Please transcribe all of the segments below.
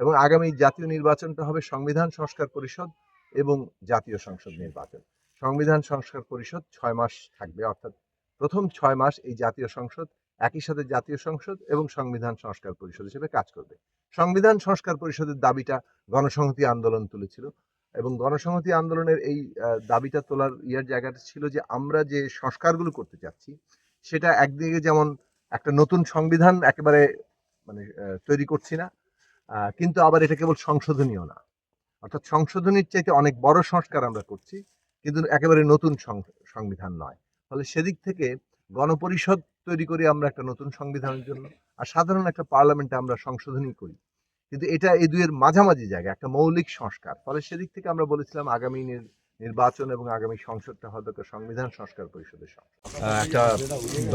এবং আগামী জাতীয় নির্বাচনটা হবে সংবিধান সংস্কার পরিষদ এবং জাতীয় সংসদ নির্বাচন। সংবিধান সংস্কার পরিষদ ছয় মাস থাকবে, অর্থাৎ প্রথম ছয় মাস এই জাতীয় সংসদ, একই সাথে জাতীয় সংসদ এবং সংবিধান সংস্কার পরিষদ হিসেবে কাজ করবে। সংবিধান সংস্কার পরিষদের দাবিটা গণসংহতি আন্দোলন তুলেছিল এবং গণসংহতি আন্দোলনের এই দাবিটা তোলার ইয়ার জায়গাটা ছিল যে আমরা যে সংস্কারগুলো করতে চাচ্ছি, সেটা একদিকে যেমন একটা নতুন সংবিধান একেবারে মানে তৈরি করছি না কিন্তু আবার এটা কেবল সংশোধনীয় না। অর্থাৎ সংশোধনীর চাইতে অনেক বড় সংস্কার আমরা করছি, কিন্তু একেবারে নতুন সংবিধান নয়। ফলে সেদিক থেকে গণপরিষদ তৈরি করি আমরা একটা নতুন সংবিধানের জন্য আর সাধারণ একটা পার্লামেন্টে আমরা সংশোধনী করি। কিন্তু এটা এই দুইয়ের মাঝামাঝি জায়গা, একটা মৌলিক সংস্কার। ফলে সেদিক থেকে আমরা বলেছিলাম আগামী নির্বাচন এবং আগামী সংসদটা একটা সংবিধান সংস্কার পরিষদের সংসদ একটা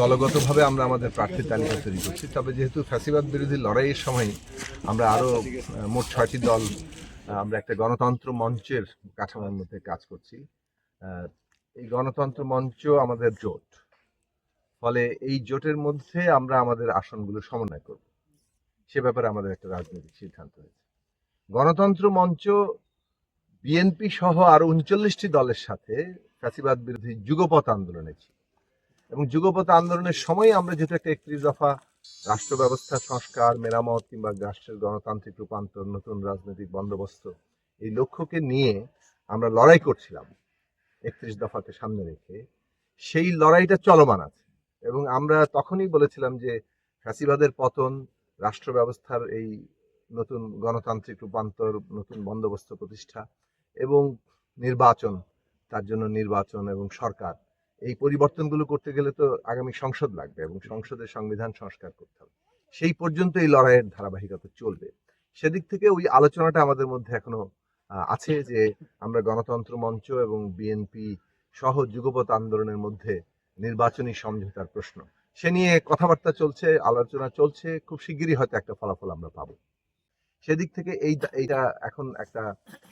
দলগতভাবে আমরা আমাদের প্রার্থী তালিকা তৈরি করছি। তবে যেহেতু ফ্যাসিবাদ বিরোধী লড়াইয়ের সময় আমরা আরও মোট ছয়টি দল আমরা একটা গণতন্ত্র মঞ্চের কাঠামোর মধ্যে কাজ করছি। এই গণতন্ত্র মঞ্চ আমাদের জোট। ফলে এই জোটের মধ্যে আমরা আমাদের আসনগুলো সমন্বয় করব। সে ব্যাপারে আমাদের একটা রাজনৈতিক সিদ্ধান্ত হয়েছে। গণতন্ত্র মঞ্চ বিএনপি সহ আরও উনচল্লিশটি দলের সাথে ফ্যাসিবাদ বিরোধী যুগপথ আন্দোলনে ছিল। এবং যুগপথ আন্দোলনের সময় আমরা যেহেতু একটা একত্রিশ দফা রাষ্ট্র ব্যবস্থা, সংস্কার, মেরামত কিংবা রাষ্ট্রের গণতান্ত্রিক রূপান্তর, নতুন রাজনৈতিক বন্দোবস্ত, এই লক্ষ্যকে নিয়ে আমরা লড়াই করছিলাম একত্রিশ দফাকে সামনে রেখে। সেই লড়াইটা চলমান আছে। এবং আমরা তখনই বলেছিলাম যে ফ্যাসিবাদের পতন, রাষ্ট্র ব্যবস্থার এই নতুন গণতান্ত্রিক রূপান্তর, নতুন বন্দোবস্ত প্রতিষ্ঠা এবং নির্বাচন, তার জন্য নির্বাচন এবং সরকার। এই পরিবর্তনগুলো করতে গেলে তো আগামী সংসদ লাগবে এবং সংসদের সংবিধান সংস্কার করতে হবে। সেই পর্যন্ত এই লড়াইয়ের ধারাবাহিকতা চলবে। সেদিক থেকে ওই আলোচনাটা আমাদের মধ্যে এখনও আছে যে আমরা গণতন্ত্র মঞ্চ এবং বিএনপি সহ যুগপৎ আন্দোলনের মধ্যে নির্বাচনী সমঝোতার প্রশ্ন। সে নিয়ে কথাবার্তা চলছে, আলোচনা চলছে, খুব শিগগিরই হয়তো একটা ফলাফল আমরা পাবো। সেদিক থেকে এই এইটা এখন একটা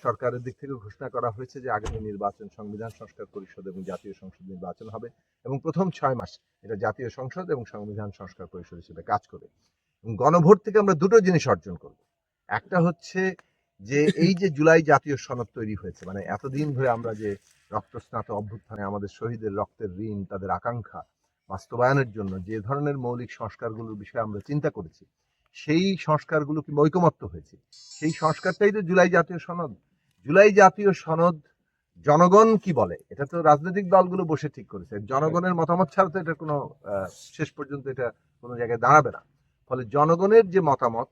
সরকারের দিক থেকে ঘোষণা করা হয়েছে যে আগামী নির্বাচন সংবিধান সংস্কার পরিষদ এবং জাতীয় সংসদ নির্বাচন হবে এবং প্রথম ছয় মাস এটা জাতীয় সংসদ এবং সংবিধান সংস্কার পরিষদ হিসেবে কাজ করে। গণভোট থেকে আমরা দুটো জিনিস অর্জন করব। একটা হচ্ছে যে এই যে জুলাই জাতীয় সনদ তৈরি হয়েছে মানে এতদিন ধরে আমরা যে রক্তস্নাত অভ্যুত্থানে আমাদের শহীদের রক্তের ঋণ, তাদের আকাঙ্ক্ষা বাস্তবায়নের জন্য যে ধরনের মৌলিক সংস্কারগুলোর বিষয়ে আমরা চিন্তা করেছি সেই সংস্কারগুলো কিংবা ঐকমত্য হয়েছে। সেই সংস্কারটাই তো জুলাই জাতীয় সনদ। জুলাই জাতীয় সনদ জনগণ কি বলে? এটা তো রাজনৈতিক দলগুলো বসে ঠিক করেছে। জনগণের মতামত ছাড়া তো এটা কোনো শেষ পর্যন্ত এটা কোনো জায়গায় দাঁড়াবে না। ফলে জনগণের যে মতামত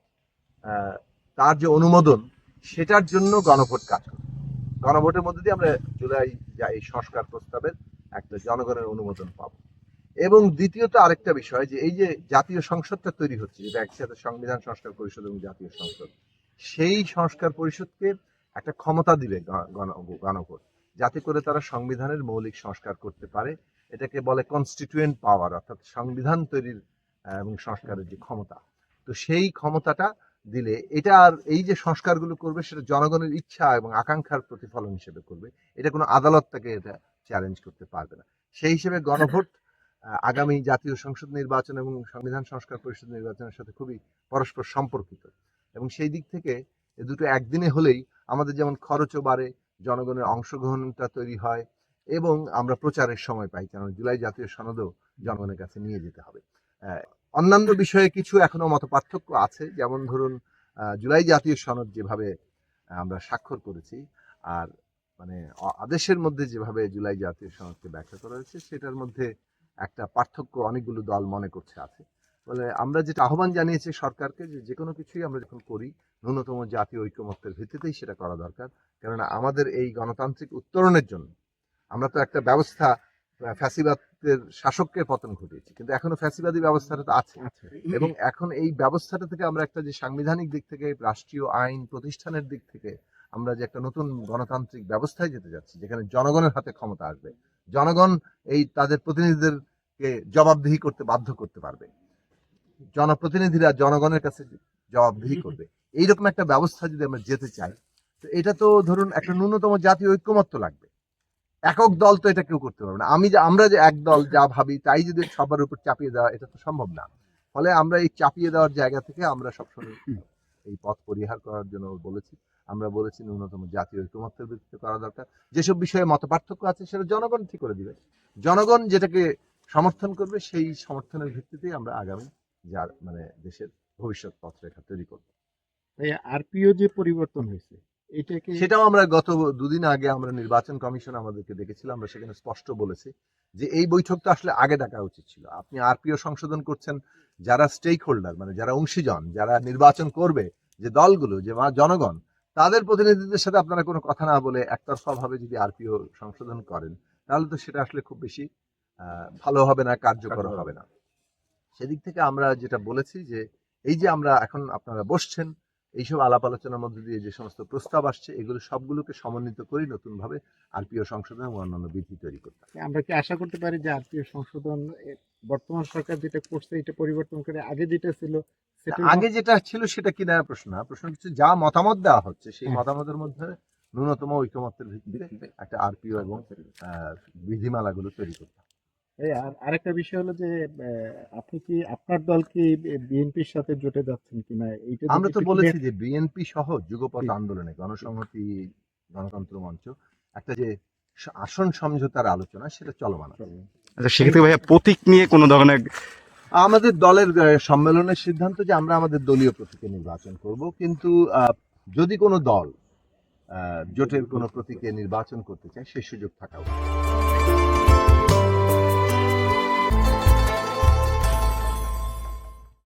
তার যে অনুমোদন, সেটার জন্য গণভোট কাজ করে। গণভোটের মধ্যে দিয়ে আমরা জুলাই এই সংস্কার প্রস্তাবের একটা জনগণের অনুমোদন পাবো। এবং দ্বিতীয়ত আরেকটা বিষয় যে এই যে জাতীয় সংসদটা তৈরি হচ্ছে, যেটা একসাথে সংবিধান সংস্কার পরিষদ এবং জাতীয় সংসদ, সেই সংস্কার পরিষদকে একটা ক্ষমতা দিবে গণভোট, যাতে করে তারা সংবিধানের মৌলিক সংস্কার করতে পারে। এটাকে বলে কনস্টিটিউয়েন্ট পাওয়ার অর্থাৎ সংবিধান তৈরির এবং সংস্কারের যে ক্ষমতা। তো সেই ক্ষমতাটা দিলে এটা আর এই যে সংস্কারগুলো করবে, সেটা জনগণের ইচ্ছা এবং আকাঙ্ক্ষার প্রতিফলন হিসেবে করবে। এটা কোনো আদালত তাকে এটা চ্যালেঞ্জ করতে পারবে না। সেই হিসেবে গণভোট আগামী জাতীয় সংসদ নির্বাচন এবং সংবিধান সংস্কার পরিষদ নির্বাচনের সাথে খুবই পরস্পর সম্পর্কিত। এবং সেই দিক থেকে এ দুটো একদিনে হলেই আমাদের যেমন খরচও বাড়ে, জনগণের অংশগ্রহণটা তৈরি হয় এবং আমরা প্রচারের সময় পাই কারণ জুলাই জাতীয় সনদও জনগণের কাছে নিয়ে যেতে হবে। অন্যান্য বিষয়ে কিছু এখনও মত পার্থক্য আছে, যেমন ধরুন জুলাই জাতীয় সনদ যেভাবে আমরা স্বাক্ষর করেছি আর মানে আদেশের মধ্যে যেভাবে জুলাই জাতীয় সনদকে ব্যাখ্যা করা হয়েছে, সেটার মধ্যে একটা পার্থক্য অনেকগুলো দল মনে করছে আছে। বলে আমরা যেটা আহ্বান জানিয়েছি সরকারকে যে যে কোনো কিছুই আমরা যখন করি ন্যূনতম জাতীয় ঐক্যমত্যের ভিত্তিতেই সেটা করা দরকার। কেননা আমাদের এই গণতান্ত্রিক উত্তরণের জন্য আমরা তো একটা ব্যবস্থা ফ্যাসিবাদের শাসককে পতন ঘটিয়েছি। কিন্তু এখনও ফ্যাসিবাদী ব্যবস্থাটা তো আছে। এবং এখন এই ব্যবস্থাটা থেকে আমরা একটা যে সাংবিধানিক দিক থেকে রাষ্ট্রীয় আইন প্রতিষ্ঠানের দিক থেকে আমরা যে একটা নতুন গণতান্ত্রিক ব্যবস্থায় যেতে যাচ্ছি যেখানে জনগণের হাতে ক্ষমতা আসবে। জনগণ এই তাদের প্রতিনিধিদেরকে জবাবদিহি করতে বাধ্য করতে পারবে। জনপ্রতিনিধিরা জনগণের কাছে জবাবদিহি করবে। এইরকম একটা ব্যবস্থা যদি আমরা যেতে চাই তো এটা তো ধরুন একটা ন্যূনতম জাতীয় ঐক্যমত্য লাগবে। একক দল তো এটা কেউ করতে পারবে না। আমি যে আমরা যে এক দল যা ভাবি তাই যদি সবার উপর চাপিয়ে দেওয়া এটা তো সম্ভব না। ফলে আমরা এই চাপিয়ে দেওয়ার জায়গা থেকে আমরা সবসময় এই পথ পরিহার করার জন্য বলেছি। আমরা বলেছি ন্যূনতম জাতীয় ঐক্যমত্যের ভিত্তিতে করা দরকার। যেসব বিষয়ে মত পার্থক্য আছে সেটা জনগণ ঠিক করে দিবে। জনগণ যেটাকে সমর্থন করবে সেই সমর্থনের ভিত্তিতেই আমরা আগামী যার মানে দেশের ভবিষ্যৎ পথরেখা তৈরি করব। তাই আরপিও যে পরিবর্তন হয়েছে এটাকে সেটাও আমরা গত দুদিন আগে আমরা নির্বাচন কমিশন আমাদেরকে ডেকেছিলাম আমরা সেখানে স্পষ্ট বলেছি যে এই বৈঠকটা আসলে আগে ডাকা উচিত ছিল। আপনি আরপিও সংশোধন করছেন যারা স্টেক হোল্ডার মানে যারা অংশীজন যারা নির্বাচন করবে যে দলগুলো যে জনগণ তাদের প্রতিনিধিদের সাথে আপনারা কোনো কথা না বলে একতরফা ভাবে যদি আরপিও সংশোধন করেন তাহলে তো সেটা আসলে খুব বেশি ভালো হবে না কার্যকর হবে। না। সেদিক থেকে আমরা যেটা বলেছি যে এই যে আমরা এখন আপনারা বসছেন এইসব আলাপ আলোচনার মধ্যে দিয়ে যে সমস্ত প্রস্তাব আসছে এগুলো সবগুলোকে সমন্বিত করেই নতুন ভাবে আরপিও সংশোধন এবং অন্যান্য বিধি তৈরি করতে আমরা কি আশা করতে পারি যে আরপিও সংশোধন বর্তমান সরকার যেটা করছে এটা পরিবর্তন করে আগে যেটা ছিল সেটা আগে যেটা ছিল সেটা কি না প্রশ্ন প্রশ্ন হচ্ছে যা মতামত দেওয়া হচ্ছে সেই হ্যাঁ। মতামতের মধ্যে ন্যূনতম ঐকমত্যের ভিত্তিতে একটা আরপিও এবং বিধিমালাগুলো তৈরি করতে আর আরেকটা বিষয় হলো যে আহ, আপনি কি আপনার দল কি বিএনপির সাথে জোটে যাচ্ছেন কিনা? এইটা আমরা তো বলেছি যে বিএনপি সহ যুগপথ আন্দোলনে গণসংহতি গণতন্ত্র মঞ্চ একটা যে আসন সমঝোতার আলোচনা সেটা চলমান। আচ্ছা সেক্ষেত্রে ভাইয়া প্রতীক নিয়ে কোনো ধরনের আমাদের দলের সম্মেলনের সিদ্ধান্ত যে আমরা আমাদের দলীয় প্রতীকে নির্বাচন করব কিন্তু আহ, যদি কোনো দল আহ, জোটের কোনো প্রতীকে নির্বাচন করতে চায় সেই সুযোগ থাকা উচিত।